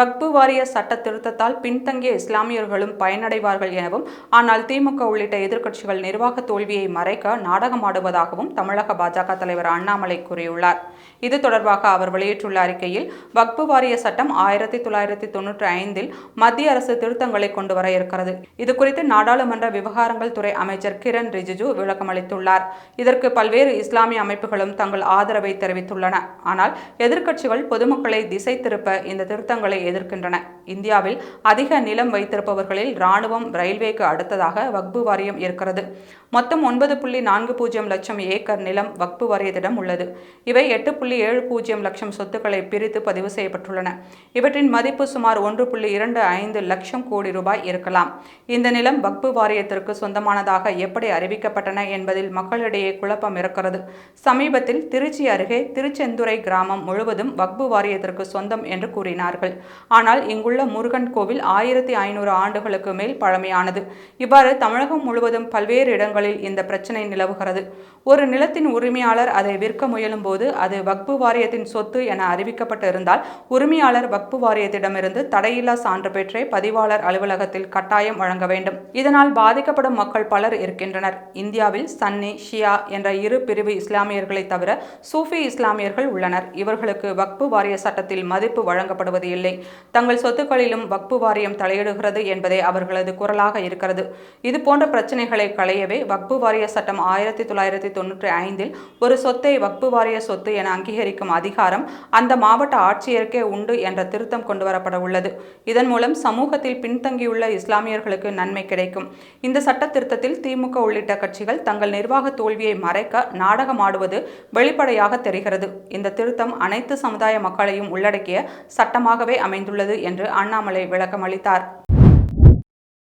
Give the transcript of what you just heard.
வக்பு வாரிய சட்ட திருத்தத்தால் பின்தங்கிய இஸ்லாமியர்களும் பயனடைவார்கள் எனவும் ஆனால் திமுக உள்ளிட்ட எதிர்க்கட்சிகள் நிர்வாக தோல்வியை மறைக்க நாடகமாடுவதாகவும் தமிழக பாஜக தலைவர் அண்ணாமலை கூறியுள்ளார். இது தொடர்பாக அவர் வெளியிட்டுள்ள அறிக்கையில் வக்பு வாரிய சட்டம் ஆயிரத்தி தொள்ளாயிரத்தி தொன்னூற்றி ஐந்தில் மத்திய அரசு திருத்தங்களை கொண்டு வர இருக்கிறது. இது குறித்து நாடாளுமன்ற விவகாரங்கள் துறை அமைச்சர் கிரண் ரிஜிஜு விளக்கமளித்துள்ளார் இதற்கு பல்வேறு இஸ்லாமிய அமைப்புகளும் தங்கள் ஆதரவை தெரிவித்துள்ளன. ஆனால் எதிர்க்கட்சிகள் பொதுமக்களை திசை திருப்ப இந்த திருத்தங்களை எதிர்க்கின்றன. இந்தியாவில் அதிக நிலம் வைத்திருப்பவர்களில் ராணுவம் ரயில்வேக்கு அடுத்ததாக வக்பு வாரியம் இருக்கிறது. மொத்தம் ஒன்பது புள்ளி நான்கு பூஜ்ஜியம் லட்சம் ஏக்கர் நிலம் வக்பு வாரியத்திடம் உள்ளது. இவை எட்டு புள்ளி ஏழு பூஜ்ஜியம் லட்சம் சொத்துக்களை பிரித்து பதிவு செய்யப்பட்டுள்ளன. இவற்றின் மதிப்பு சுமார் ஒன்று புள்ளி இரண்டு ஐந்து லட்சம் கோடி ரூபாய் இருக்கலாம். இந்த நிலம் வக்பு வாரியத்திற்கு சொந்தமானதாக எப்படி அறிவிக்கப்பட்டன என்பதில் மக்களிடையே குழப்பம் இருக்கிறது. சமீபத்தில் திருச்சி அருகே திருச்செந்துறை கிராமம் முழுவதும் வக்பு வாரியத்திற்கு சொந்தம் என்று கூறினார்கள். ஆனால் இங்குள்ள முருகன் கோவில் ஆயிரத்தி ஐநூறு ஆண்டுகளுக்கு மேல் பழமையானது. இவ்வாறு தமிழகம் முழுவதும் பல்வேறு இடங்களில் இந்த பிரச்சனை நிலவுகிறது. ஒரு நிலத்தின் உரிமையாளர் அதை விற்க முயலும் போது அது வக்பு வாரியத்தின் சொத்து என அறிவிக்கப்பட்டு இருந்தால் உரிமையாளர் வக்பு வாரியத்திடமிருந்து தடையில்லா சான்று பெற்றே பதிவாளர் அலுவலகத்தில் கட்டாயம் வழங்க வேண்டும். இதனால் பாதிக்கப்படும் மக்கள் பலர் இருக்கின்றனர். இந்தியாவில் சன்னி ஷியா என்ற இரு பிரிவு இஸ்லாமியர்களை தவிர சூஃபி இஸ்லாமியர்கள் உள்ளனர். இவர்களுக்கு வக்பு வாரிய சட்டத்தில் மதிப்பு வழங்கப்படுவது இல்லை. தங்கள் சொத்துக்களிலும் வக்பு வாரியம் தலையிடுகிறது என்பதே அவர்களது குரலாக இருக்கிறது. இது போன்ற பிரச்சனைகளை களையவே வக்பு வாரிய சட்டம் ஆயிரத்தி தொள்ளாயிரத்தி தொன்னூற்றி ஐந்தில் ஒரு சொத்தை வக்பு வாரிய சொத்து என அங்கீகரிக்கும் அதிகாரம் அந்த மாவட்ட ஆட்சியருக்கே உண்டு என்ற திருத்தம் கொண்டுவரப்பட உள்ளது. இதன் மூலம் சமூகத்தில் பின்தங்கியுள்ள இஸ்லாமியர்களுக்கு நன்மை கிடைக்கும். இந்த சட்ட திருத்தத்தில் திமுக உள்ளிட்ட கட்சிகள் தங்கள் நிர்வாக தோல்வியை மறைக்க நாடகமாடுவது வெளிப்படையாக தெரிகிறது. இந்த திருத்தம் அனைத்து சமுதாய மக்களையும் உள்ளடக்கிய சட்டமாகவே அமை அமைந்துள்ளது என்று அண்ணாமலை விளக்கமளித்தார்.